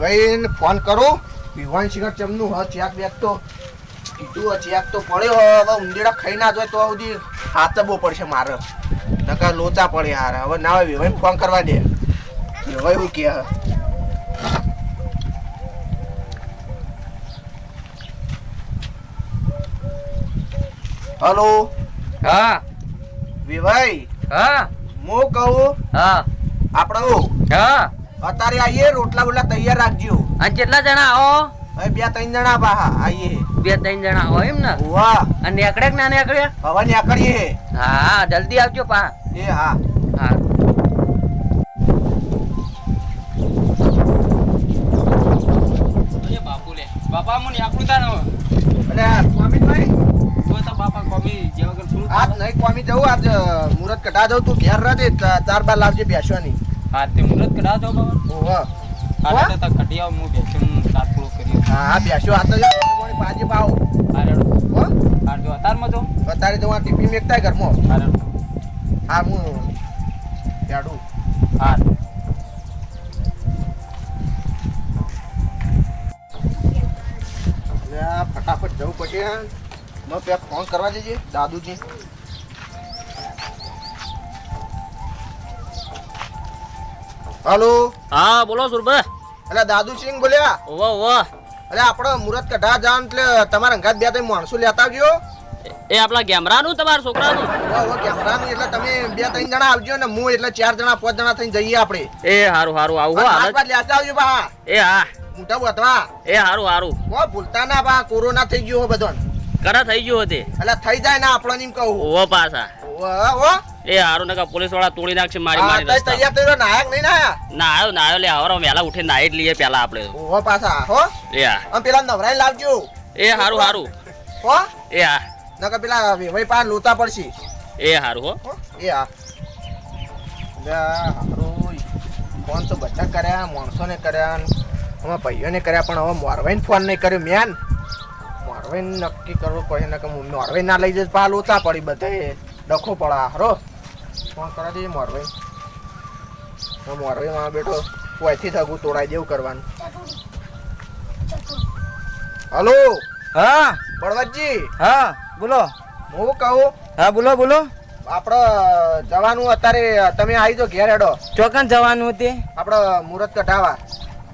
વિવાઈને phone કરો. વિવાન શિખર ચમનું હ ચેક બેક તો કીધું ચેક તો પડ્યો. હવે ઉંદેડા ખાઈ ના જાય તો સુધી હાથબો પડશે મારે. નકર લોચા પડે યાર. હવે ના હોય વિવાઈને ફોન કરવા દે. વિવાય હું કે હલો? હા. વિભાઈ? હા. હું કહું? હા. આપણો હા. અત્યારે આવીએ રોટલા બોટલા તૈયાર રાખજો. અને કેટલા જણા આવો? હવે બે ત્રણ જણા પાહા આઈએ. બે ત્રણ જણા આવો એમ ને? વાહ અને નીકળે કે ના નીકળે? હવે નીકળીએ. હા જલ્દી આવજો પા એ હા. હા. બાપુ લે. બાપા મને આપણું તાનો એટલે સ્વામીભાઈ તો તો બાપા કોમી જેવા કર આજ નહીં કોમી જવું આજ મુરત કઢા જવું તું ઘેર રહે ચાર બાર લાવજે બેસવાની. હા તે મુરત કઢા દો બાબા. ઓહો હા તો આવ હું બેસું સાત પૂરો કરી હા બેસ્યો. આ તો જો તમારી બાજી પાવ. અરે હો? આ જો અતારમાં જો. અત્યારે તો આ ટીપી મેકતા અરે હા હું જાડું હા. ફટાફટ જવું પડે મેં ફોન કરવા દેજે દાદુજી. હલો? હા બોલો સુરભા. એટલે દાદુસિંહ બોલ્યા? વાહ ઓવો એટલે આપણે મુરત કઢા જાન એટલે તમારા અંગાત બે ત્રણ માણસો લેતા આવજો. એ આપણા ગેમરાનું તમારા છોકરાનું? ઓ કેમેરાનું એટલે તમે બે ત્રણ જણા આવજો ને હું એટલે ચાર જણા પાંચ જણા થઈને જઈએ આપણે. એ હારું હારું આવું હો લેતા આવજો બા. એ હા. મોટા બતવા. એ હારું હારું. ઓ ભૂલતા ના બા કોરોના થઈ ગયો હો બધો કરા થઈ ગયો હતી એટલે થઈ જાય ને આપણને એમ કહું. ઓ પાછા. ઓ એ હારું નકા પોલીસવાળા તોડી નાખશે મારી મારી રસ્તા. તૈયાર થયો નાયક નહીં ના ના આવ્યો લે હવારો વહેલા ઉઠીને નાઈ જ લઈએ પેલા આપણે. ઓ પાછા હો? એ હા. પેલા નવરાઈ લાવજો. એ હારું હારું. હો? એ હા. નકર પેલા વેવાઈ પાન લોતા પડશે. એ હારું હો. એ હા. ફોન તો બધા કર્યા માણસોને કર્યા ને અમારા ભાઈઓને કર્યા પણ હવે મોરવાઈને ફોન નહીં કર્યો મેન. મોરવાઈને નક્કી કરવું પડે ને કે મોરવાઈ ના લઈ જશે પા લોતા પડી બધે ડખો પડા હરો. ફોન કરા દઈએ મોરવાઈ હું માં બેઠો કોઈથી થગું તોડાઈ દેવું કરવાનું. હલો? હા. બળવતજી? હા બોલો. હું કહું? હા બોલો બોલો. આપણે જવાનું અત્યારે તમે આવી જાઓ ઘેર હેડો. ચોકન જવાનું હતી. આપણે મુહૂર્ત કઢાવા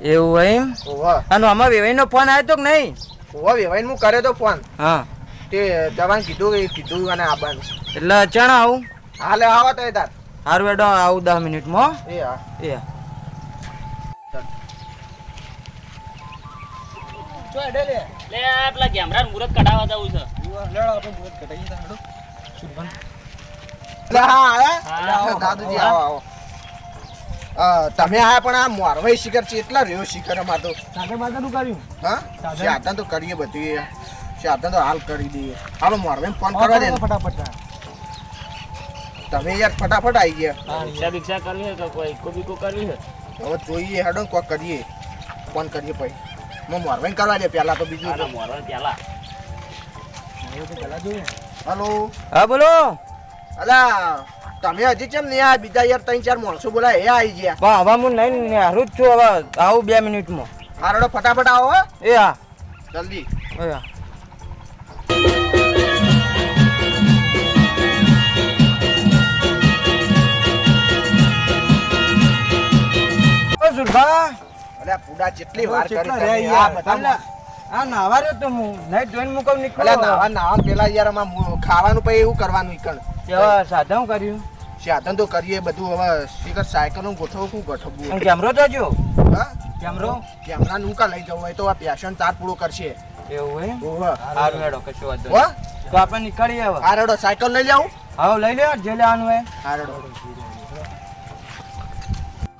એવું એમ? ઓવા અને આમાં વેવાઈનો ફોન આવ્યો તો કે નહીં? ઓવા વેવાઈને હું કર્યો તો ફોન. હા. તે જવાન કીધું કે કીધું અને આવવાનું એટલે ચણ આવું? હાલે આવો તો તાર. હારું એડો આવું દસ મિનિટમાં હો. એ હા. એ. હા. લે. પેલા ગેમરાનું મુરત કઢાવા જવું છે. એટલે હા આયા હા, આવો. દાદુજી આવો આવો. તમે આ પણ આ મોરવાઈ શિખર છે એટલા રહ્યો શિખર અમાર તો. હા? સાધન? તો કરીએ બધી સાધન તો હાલ કરી દઈએ. હાલો મોરવાઈ ફોન કરવા દે ફટાફટ તમે યાર ફટાફટ આવી ગયા. રિક્ષા બિક્ષા કરવી છે કે કોઈ ઇકો બીકો કરવી છે હવે જોઈએ હેડો ને કોક કરીએ. ફોન કરીએ પછી. હું મોરવાઈ કરવા દે પહેલા તો બીજું આના મોરવા પેલા હલો. હા બોલો. અલા તમે હજી કેમ નહીં આ બીજા યાર ત્રણ ચાર માણસો બોલાય એ આવી ગયા. પણ હવે હું નહીં હારું જ છું હવે આવું બે મિનિટમાં. હારડો ફટાફટ આવો એ હા. જલ્દી. હા. સુરભા અલ્યા પૂડા જેટલી વાર કરી તમે આ બધા આ નાવા રહ્યો તો હું નહીં જોઈને મુકવ અલ્યા નાવા નાવા પેલા યાર આમાં ખાવાનું પછી એવું કરવાનું ઈકણ કેવા સાધન કર્યું. સાધન તો કરીએ બધું હવે સાયકલ ગોઠવું શું ગોઠવવું કેમરો તો હા? કેમરો કેમરા નું કા લઈ જવું હોય તો આ પેશન તાર પૂરો કરશે. એવું એમ? ઓહો. સારું હેડો કશું વાંધો હો? તો આપણે નીકળીએ હવે. હારડો સાયકલ લઈ જાઉં હા લઈ લે જે લેવાનું હારડો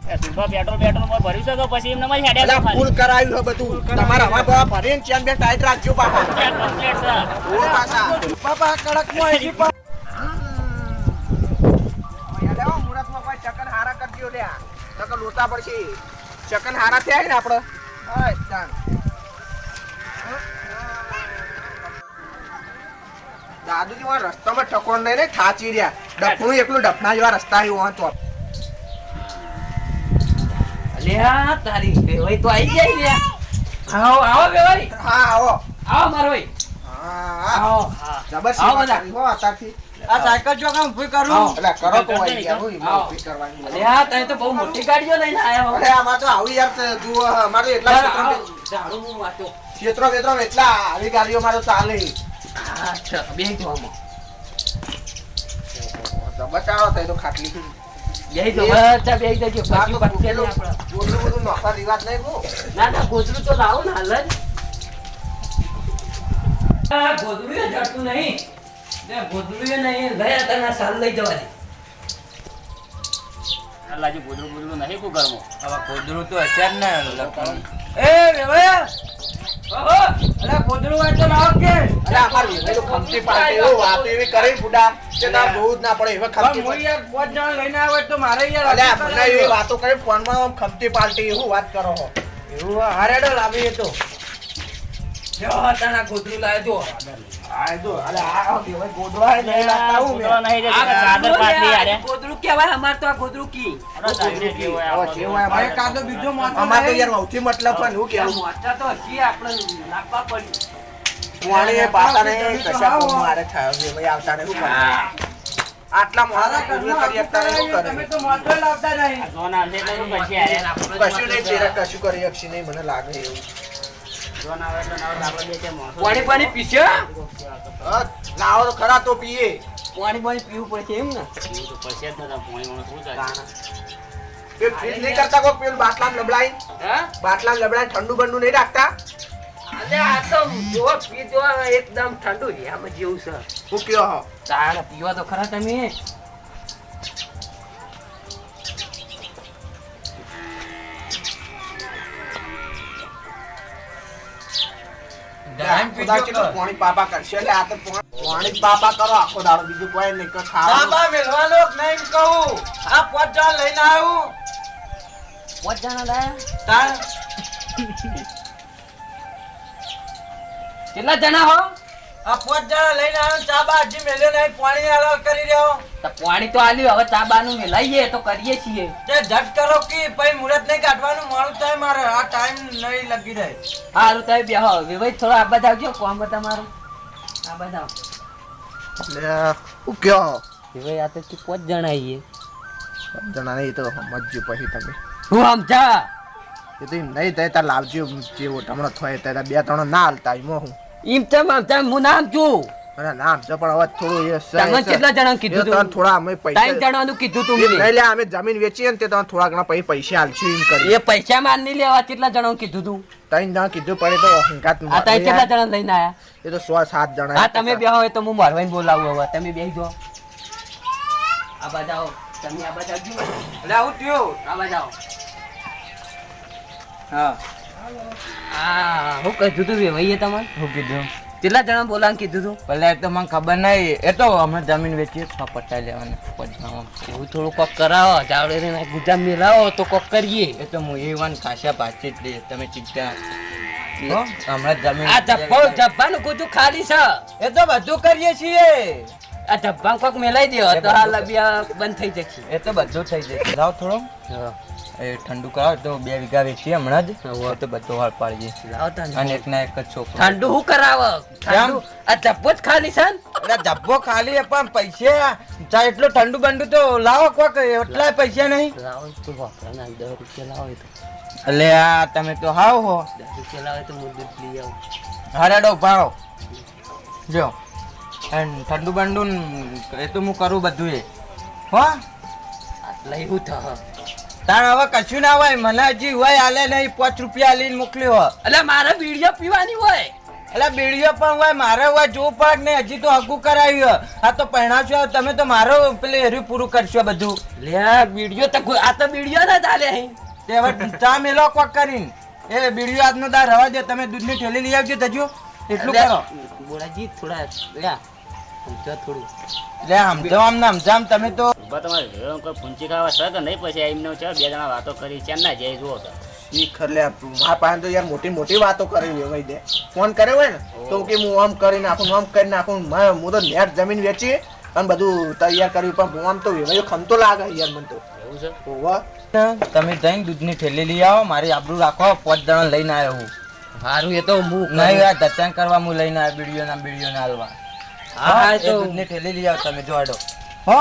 પેટ્રોલ પેટ્રોલમાં ભર્યું છે કે પછી એમને માં હેડ્યા ફૂલ કરાવ્યું છે. બધું. તમારા હવા બવા ભરીને ચેન બે ટાઈટ રાખજો પાછા કમ્પ્લીટ છે. ઓ પાછા. પાપા કડકમાં આવી પા યાર આવો મુહૂર્તમાં કોઈ ચકન હારા કરજો લ્યા. ચકન લોટા પડશે. ચકન હારા થયા ને આપણે હા ચાલ. દાદુજી રસ્તામાં ઠકોર નહીં ને થાચી રહ્યા. ડફણું એકલું ડફના જેવા રસ્તા આવ્યું તો. અલ્યા તારી વેવાઈ તો આઈ જાય લ્યા. આવો આવો વેવાઈ હા આવો. આવો મારો ભાઈ હા હા. આવો જબર આવો બધા. હો અત્યારથી આ સાયકલ જો કામ ઊભી કરું. એટલે કરો તો વળી ગયા હું એમાં કરવાની અલ્યા તમે તો બહુ મોટી ગાડીઓ લઈને આયા અરે આમાં તો આવી યાર જુઓ અમારે એટલા ક્ષેત્રો હું વાંચો. ક્ષેત્રો વેત્રો એટલા આવી ગાડીઓ મારો ચાલે. હા, ચાલો, બેહી બચાવો તો ખાટલી પછી તો બહુ. ના ના તો લાવો ને હાલ જ. આ ગોદડું એ જડતું ગોદડું તો લાવો કે? અરે અમાર વિભાઈ ખમતી પાડતી એવું વાતો એવી કરી બુડા કે તાર જોવું ના પડે એવા ખમતી હું યાર પાંચ જણા લઈને આવ્યો તો મારે યાર અલ્યા મને એવી વાતો કરી ફોનમાં ખમતી પાલટી એવું વાત કરો હો? એવું હારેડો લાવીએ તો. જો તને ગોદડું લાવ્યો આ જો અરે આ નહીં હું આ ચાદર કહેવાય અમાર તો આ ગોદરું કી. અરે ચાદરી જેવું હોય હવે આપણું. જેવું હોય? મારે અમારે કાં તો બીજો મોટો અમારે તો યાર સૌથી મતલબ પણ હું કેવું મોટા તો હજી આપણે લાગવા પડ્યું. વાણી એ પાતા ને કશા આવો. મારે થયો છે ભાઈ આવતા ને શું કરે આટલા મારા મોડા પૂર્વ કરી શકતા ને કરે તમે તો મોટો લાવતા નહીં જોન આવશે તો પછી હારે. કશું નહીં તેરા કશું કરી અક્ષી નહીં મને લાગે એવું. જોન આવે એટલે નવો દાબો દે છે માણસો. પાણી પાણી પીસ્યો હા, લાવો તો ખરા તો પીએ. પાણી પાણી પીવું પડશે એમ ને? પીવું તો પડશે જ ને તાર પોણી મોણું શું થાય? પેલું ફ્રીજ નહીં કરતા કોઈ પેલું બાટલા લબડાઈ હા? બાટલા લબડાઈ ઠંડુ બંડુ નહીં રાખતા? અલે આ તો જો પીજો એકદમ ઠંડુ છે આમાં જેવું છે. હું કયો તારા પીવા તો ખરા તમે. ટાઈમ ખુદા પીજો પાણી પાપા કરશે. એટલે આ તો પાણી પાણી પાપા કરો આખો દાડો. બીજું કોઈ નહીં કે ખાવાનું બાબા મેલવાનો નહીં કહું. આ પાંચ જણા લઈને આવું. પાંચ જણા લાયા તાર કેટલા જણા હો? આ પોત જણા લઈને આવ્યો ચા બા હજી મેલ્યો નહીં પાણી હાલાલ કરી રહ્યો. તો પાણી તો આલ્યું હવે તાબાનું મેલાઈએ તો કરીએ છીએ. તે ઝટ કરો કે પછી મુહૂર્ત નહીં કાઢવાનું મોડું થાય મારે આ ટાઈમ નહીં લગી રહે. હારું તમે બેહો વિવેક થોડો આ બધા આવજો કોમ બધા મારું. આ બધા લે, હું કયો? હો વિવેક આ તો તું પાંચ જણા આવીએ જણા નહીં તો સમજજો પછી તમે. હું સમજા એ તો નહીં થાય તાર લાવજો જેવો હમણાં થાય ત્યારે બે ત્રણ ના હાલતા એમાં હું. એમ તેમ આમ તેમ હું નામ છું અરે નામ છે પણ હવે થોડું એ તમે કેટલા જણા કીધું તને તમે થોડા અમે પૈસા ટાઈમ જણાનું કીધું તું મેં. નહીં અમે જમીન વેચીએ ને તે તમે થોડા ઘણા પછી પૈસા હાલશું એમ કરી. એ પૈસા માર નહીં લેવા કેટલા જણા કીધું તું? ત્રણ ના કીધું પડે તો હંકાત આ તઈ કેટલા જણા લઈને આયા? એ તો સો સાત જણા હા તમે બે હોય તો હું મારવાઈને બોલાવું હવે. તમે બેહી જો આ બાજુ તમે આ બાજુ એટલે આવું થયો. આ બાજુ આવો. હા હું કીધું તું વેવાઈએ તમારે હું કીધું. કેટલા જણા બોલાવાનું કીધું તું? ભલે તો મને ખબર નહીં એ તો અમે જમીન વેચીએ છ પટ્ટા લેવાના. એવું થોડું કોક કરાવો જાવડે ગુજરાત ગુજા તો કોક કરીએ. એ તો હું એ વાન ખાસા પાછી જ લઈએ તમે ચિંતા. હમણાં જમીન આ ધબ્બો ધબ્બાનું કૂતું ખાલી છે. એ તો બધું કરીએ છીએ. આ ધબ્બા કોક મેલાઈ દે તો હાલ બંધ. થઈ જશે. એ તો બધું થઈ જશે. જાઓ થોડો. એ ઠંડુ કરાવો તો બે વીઘા વેચીએ હમણાં જ. તો બધો હાલ પાડીએ. અને એક ના એક જ છોકરો. ઠંડુ શું કરાવો? ઠંડુ. આ જબ્બો જ ખાલી છે ને? એટલે જબ્બો ખાલી પણ પૈસે ચા એટલું ઠંડુ બંડુ તો લાવો કોક એટલા પૈસા નહીં. લાવો તું વાપરા ના દસ રૂપિયા લાવો એટલે આ તમે તો હાવ હો. દસ રૂપિયા લાવે તો હું દૂધ લઈ આવું. હરાડો ભાડો જો ઠંડુ બંડુ એ તો હું કરું બધું એ હો આટલા એવું થશે તાણ હવે કશું ના હોય મને હજી હોય હાલે નહીં પાંચ રૂપિયા લઈને મોકલ્યો હોય. એટલે મારે બીડીઓ પીવાની હોય. એટલે બીડીઓ પણ હોય મારે હોય જોવું પડે ને હજી તો હગું કરાવ્યું આ તો પહેણાવશો તમે તો મારો પેલું હેર્યું પૂરું કરશો બધું. લે બીડીઓ તો આ તો બીડીઓ ના ચાલે. તે હવે ચા મેલો કોક કરીને. એ બીડીઓ આજનો દાર રવા દે તમે દૂધની થેલી લઈ આવજો તજો એટલું કરો. બોલાજી થોડા લ્યા સમજો થોડું. લે સમજો આમ ને સમજામ તમે તો ઊભા તમારે ભેળો કોઈ ફૂંચી ખાવા છે કે નહીં? પછી એમને છે બે જણા વાતો કરી છે ના જાય જુઓ તો. ઈ ખર લે મારા પાસે તો યાર મોટી મોટી વાતો કરી વેવાઈ દે. ફોન કર્યો હોય ને તો કે હું આમ કરી નાખું આમ કરી નાખું હું તો નેટ જમીન વેચી અને બધું તૈયાર કર્યું પણ આમ તો વેવાયો ખમતો લાગે યાર મને તો. એવું છે? ઓવા તમે જઈને દૂધની થેલી લઈ આવો મારી આબરૂ રાખો પાંચ જણા લઈને આવ્યો હું. સારું એ તો હું નહીં યાર ધત્યાંગ કરવા હું લઈને આવ્યો બીડીઓ ના બીડીઓ ના હાલવા. હા, હા એ તો- દૂધની થેલી લઈ આવો તમે જોડો હો?